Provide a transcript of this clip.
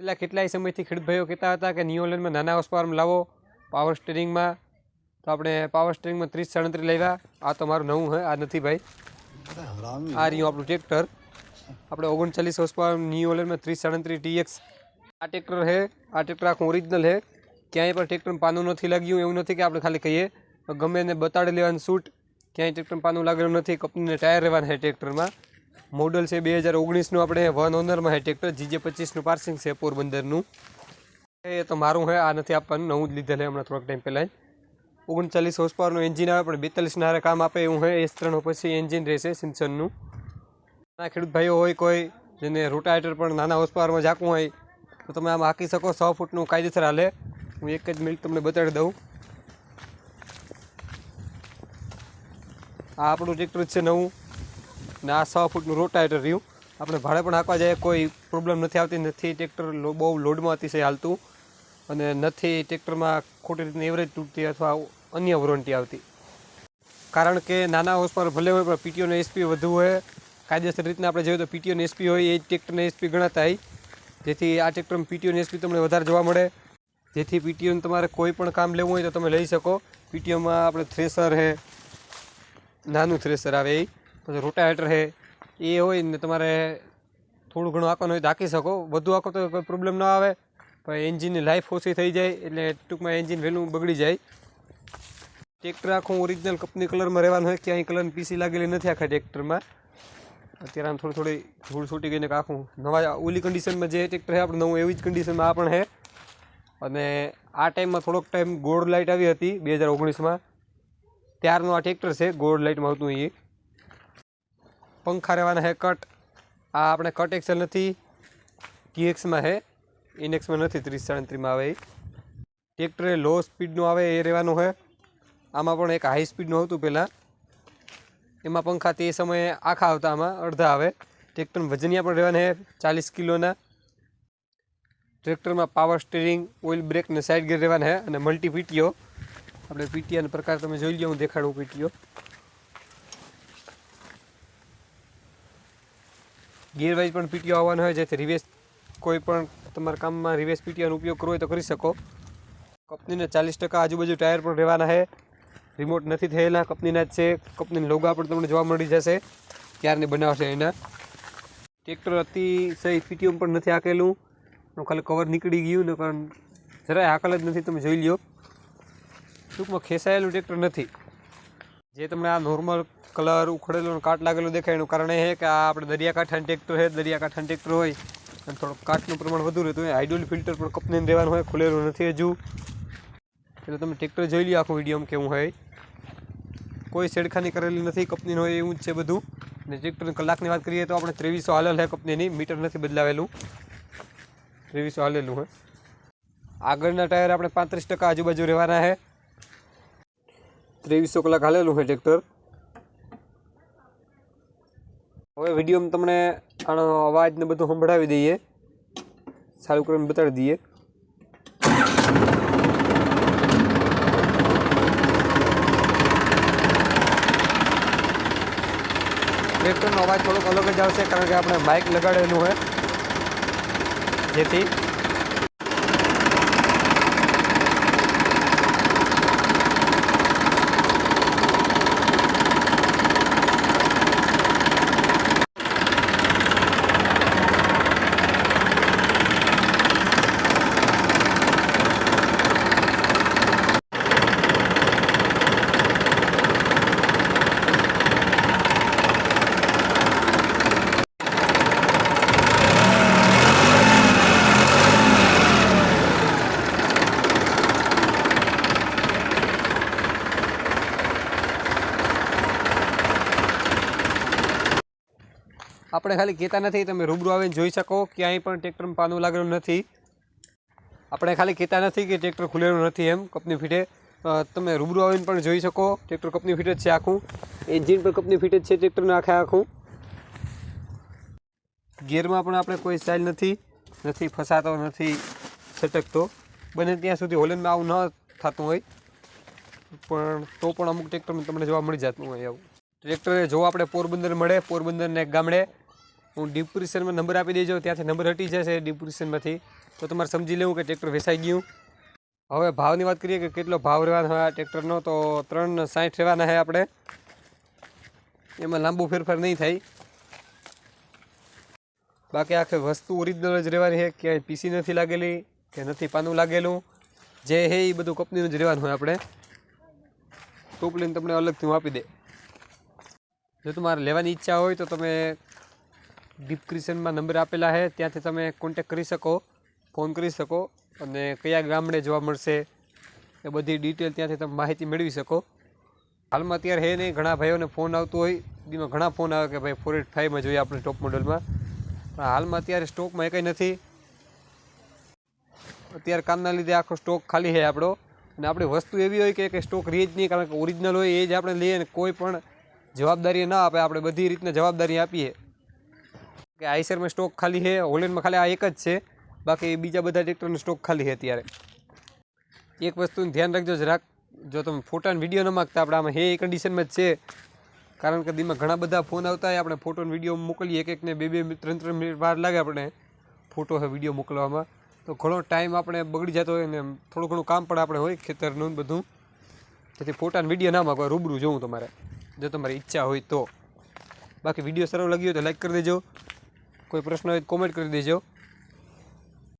છેલ્લા કેટલાય સમયથી ખેડૂત ભાઈઓ કહેતા હતા કે નિયોલેન્ડમાં નાના હોર્સ પાવરમાં લાવો પાવર સ્ટેરિંગમાં તો આપણે પાવર સ્ટેરિંગમાં ત્રીસ સાડત્રીસ લાવ્યા. આ તો મારું નવું હે, આ નથી ભાઈ. આ રહ્યું આપણું ટ્રેક્ટર આપણે ઓગણચાલીસ હોર્સ પાવર નિયોલેન્ડમાં ત્રીસ સાડત્રીસ ટીએક્સ આ ટ્રેક્ટર છે આ ટ્રેક્ટર આખું ઓરિજિનલ હે. ક્યાંય પણ ટ્રેક્ટરમાં પાનું નથી લાગ્યું, એવું નથી કે આપણે ખાલી કહીએ. ગમે એને બતાડી લેવાનું શૂટ ક્યાંય ટ્રેક્ટરમાં પાનું લાગેલું નથી, કંપનીને ટાયર રહેવાના છે ટ્રેક્ટરમાં મોડલ છે બે હજાર ઓગણીસનું. આપણે વન ઓનરમાં છે ટ્રેક્ટર જીજે પચીસનું, પાર્સિંગ છે પોરબંદરનું એ તો મારું હે, આ નથી આપવાનું, નવું જ લીધેલ હમણાં થોડોક ટાઈમ પહેલાં ઓગણચાલીસ હોર્સ એન્જિન આવે, પણ બેતાલીસના હારે કામ આપે એવું હે એસ ત્રણ પછી એન્જિન રહેશે સિન્સનનું નાના ખેડૂત ભાઈઓ હોય કોઈ, જેને રોટાવેટર પણ નાના હોર્સ પાવરમાં હોય, તો તમે આમ હાંકી શકો, સો ફૂટનું કાયદેસર હાલે. હું એક જ મિનિટ તમને બતાડી દઉં. આ આપણું ટ્રેક્ટર છે નવું. ને આ સો ફૂટનું રોટાવેટર રહ્યું. આપણે ભાડે પણ હાંકવા જઈએ, કોઈ પ્રોબ્લેમ નથી આવતી, નથી ટ્રેક્ટર બહુ લોડમાં અતિશય હાલતું. અને નથી ટ્રેક્ટરમાં ખોટી રીતની એવરેજ તૂટતી અથવા અન્ય વોરંટી આવતી. કારણ કે નાના હોર્સ પર ભલે હોય, પણ પીટીઓનો એસપી વધુ હોય, કાયદેસર રીતના આપણે જોઈએ તો પીટીઓનો એસપી હોય, એ જ ટ્રેક્ટરને એસપી ગણાતા જેથી આ ટ્રેક્ટરમાં પીટીઓનો એસપી તમને વધારે જોવા મળે. જેથી પીટીઓનું તમારે કોઈ પણ કામ લેવું હોય તો તમે લઈ શકો. પીટીઓમાં આપણે થ્રેસર છે નાનું થ્રેસર આવે એ. પછી રોટાવેટર છે, એ હોય ને તમારે થોડું ઘણું આંકવાનું હોય તો આંકી શકો. વધુ આંકો તો કોઈ પ્રોબ્લેમ ના આવે. પણ એન્જિનની લાઈફ ઓછી થઈ જાય એટલે ટૂંકમાં એન્જિન વહેલું બગડી જાય. ટ્રેક્ટર આખું ઓરિજિનલ કંપની કલરમાં રહેવાનું હોય, ક્યાંય કલરની પીસી લાગેલી નથી આખા ટ્રેક્ટરમાં અત્યારે આમ થોડી થોડી ધૂળ છૂટી ગઈને આખું નવા ઓલી કન્ડિશનમાં જે ટ્રેક્ટર છે, આપણે નવું એવી જ કન્ડિશનમાં આ પણ છે. અને આ ટાઈમમાં થોડોક ટાઈમ ગોલ્ડ લાઇટ આવી હતી, બે હજાર ઓગણીસમાં. ત્યારનું આ ટ્રેક્ટર છે ગોલ્ડ લાઇટમાં આવતું એ. પંખા રહેવાના હે કટ. આ આપણે કટ એક્સેલ નથી. ટીએક્સમાં છે ઇનેક્સમાં નથી, ત્રીસ સાડત્રીસમાં આવે એ. ટ્રેક્ટર લો સ્પીડનું આવે, એ રહેવાનું છે આમાં પણ એક હાઈ સ્પીડનું આવતું પહેલાં. એમાં પંખા તે સમયે આખા આવતા, આમાં અડધા આવે. ટ્રેક્ટરનું વજનિયા પણ રહેવાના હે, ચાલીસ કિલોના ટ્રેક્ટરમાં પાવર સ્ટીરિંગ ઓઇલ બ્રેક ને સાઇડ ગેર રહેવાના છે અને મલ્ટી પીટીઓ આપણે પીટીઆનો પ્રકાર તમે જોઈ લો હું દેખાડું પીટીઓ ગિયર પણ પીટીઓ આવવાના હોય, જેથી રિવેસ કોઈ પણ તમારા કામમાં રિવેસ પીટીઓનો ઉપયોગ કરવો હોય તો કરી શકો. કંપનીના ચાલીસ ટકા આજુબાજુ ટાયર પણ રહેવાના છે. રિમોટ નથી થયેલા, કંપનીના જ છે. કંપનીના લોગા પણ તમને જોવા મળી જશે. ક્યારની બનાવશે એના. ટ્રેક્ટર અતિશય પીટીઓ પણ નથી હાકેલું. ખાલી કવર નીકળી ગયું ને કારણ જરાય હાકલ જ નથી. તમે જોઈ લ્યો. ટૂંકમાં ખેંચાયેલું ટ્રેક્ટર નથી. જે તમને આ નોર્મલ કલર ઉખડેલો કાટ લાગેલો દેખાય, એનું કારણ એ કે આ આપણે દરિયાકાંઠાનું ટ્રેક્ટર છે દરિયાકાંઠાનું ટ્રેક્ટર હોય. અને થોડુંક કાટનું પ્રમાણ વધુ રહેતું હોય. આઈડોલ ફિલ્ટર પણ કંપનીને દેવાનું હોય, ખુલેલું નથી હજુ. એટલે તમે ટ્રેક્ટર જોઈ લ્યો આખું વીડિયો કેવું હોય. કોઈ છેડખાની કરેલી નથી કંપનીનું હોય, એવું જ છે બધું. અને ટ્રેક્ટરની કલાકની વાત કરીએ તો આપણે ત્રેવીસો હાલેલ હે કંપનીની. મીટર નથી બદલાવેલું. ત્રેવીસો હાલેલું હોય. આગળના ટાયર આપણે પાંત્રીસ ટકા આજુબાજુ રહેવાના છે. ત્રેવીસો કલાક હાલેલું છે ટ્રેક્ટર. હવે વિડીયોમાં તમને આનો અવાજ ને બધું સંભળાવી દઈએ. ચાલુ કરીને બતાડી દઈએ. ટ્રેક્ટરનો અવાજ થોડોક અલગ જ આવશે કારણ કે આપણે બાઇક લગાડેલું હોય જેથી આપણે ખાલી કહેતા નથી, તમે રૂબરૂ આવીને જોઈ શકો, ક્યાંય પણ ટ્રેક્ટરમાં પાનું લાગેલું નથી. આપણે ખાલી કહેતા નથી કે ટ્રેક્ટર ખુલેલું નથી એમ કપની ફીટે તમે રૂબરૂ આવીને પણ જોઈ શકો ટ્રેક્ટર કપની ફીટ જ છે આખું. એન્જિન પણ કપની ફીટ જ છે ટ્રેક્ટરનું આખે આખું. ગિયરમાં પણ આપણે કોઈ સ્ટાઇલ નથી નથી ફસાતો, નથી છટકતો. બને ત્યાં સુધી હોલેન્ડમાં આવું ન થતું હોય, પણ તો પણ અમુક ટ્રેક્ટરમાં તમને જોવા મળી જતું હોય એવું. ટ્રેક્ટરે જો આપણે પોરબંદર મળે, પોરબંદરને ગામડે હું ડિપ્રેશનમાં નંબર આપી દેજો, ત્યાંથી નંબર હટી જશે ડિપ્રેશનમાંથી. તો તમારે સમજી લેવું કે ટ્રેક્ટર વેચાઈ ગયું. હવે ભાવની વાત કરીએ કે કેટલો ભાવ રહેવાનો હોય આ ટ્રેક્ટરનો, તો ત્રણ સાઠ રહેવાના છે આપણે. એમાં લાંબુ ફેરફાર નહીં થાય. બાકી આખી વસ્તુ ઓરિજિનલ જ રહેવાની છે, ક્યાંય પીસી નથી લાગેલી, કે નથી પાનું લાગેલું. જે હે એ બધું કંપનીનું જ રહેવાનું હોય આપણે. ટોપલીને તમને અલગથી હું આપી દે. જો તમારે લેવાની ઈચ્છા હોય તો તમે ડિસ્ક્રિપ્શનમાં નંબર આપેલા છે. ત્યાંથી તમે કોન્ટેક કરી શકો ફોન કરી શકો અને કયા ગામડે જોવા મળશે એ બધી ડિટેલ ત્યાંથી તમે માહિતી મેળવી શકો. હાલમાં અત્યારે હે નહીં, ઘણા ભાઈઓને ફોન આવતો હોય. એમાં ઘણા ફોન આવે કે ભાઈ ફોર એટ ફાઈવમાં જોઈએ આપણે ટોપ મોડલમાં પણ હાલમાં અત્યારે સ્ટોકમાં એ કંઈ નથી. અત્યારે કામના લીધે આખો સ્ટોક ખાલી છે આપણો. અને આપણી વસ્તુ એવી હોય કે કે સ્ટોક રહે જ નહીં, કારણ કે ઓરિજિનલ હોય એ જ આપણે લઈએ ને કોઈ પણ જવાબદારી ના આપે. આપણે બધી રીતના જવાબદારી આપીએ. કે આઈસરમાં સ્ટોક ખાલી છે હોલેન્ડમાં ખાલી આ એક જ છે. બાકી બીજા બધા ટ્રેક્ટરનો સ્ટોક ખાલી છે અત્યારે. એક વસ્તુનું ધ્યાન રાખજો જરાક. જો તમે ફોટા વીડિયો ન માગતા, આપણે આમાં હે એ કન્ડિશનમાં જ છે. કારણ કે દીમાં ઘણા બધા ફોન આવતા હોય, આપણે ફોટો વીડિયો મોકલીએ, એક એકને બે બે, ત્રણ ત્રણ મિનિટ વાર લાગે આપણે ફોટો છે વીડિયો મોકલવામાં. તો ઘણો ટાઈમ આપણે બગડી જતો હોય ને થોડું ઘણું કામ પણ આપણે હોય ખેતરનું બધું. તેથી ફોટાને વીડિયો ના માગવા રૂબરૂ જોઉં તમારે, જો તમારી ઈચ્છા હોય તો. બાકી વીડિયો સારો લાગ્યો તો લાઈક કરી દેજો. કોઈ પ્રશ્ન હોય કોમેન્ટ કરી દેજો.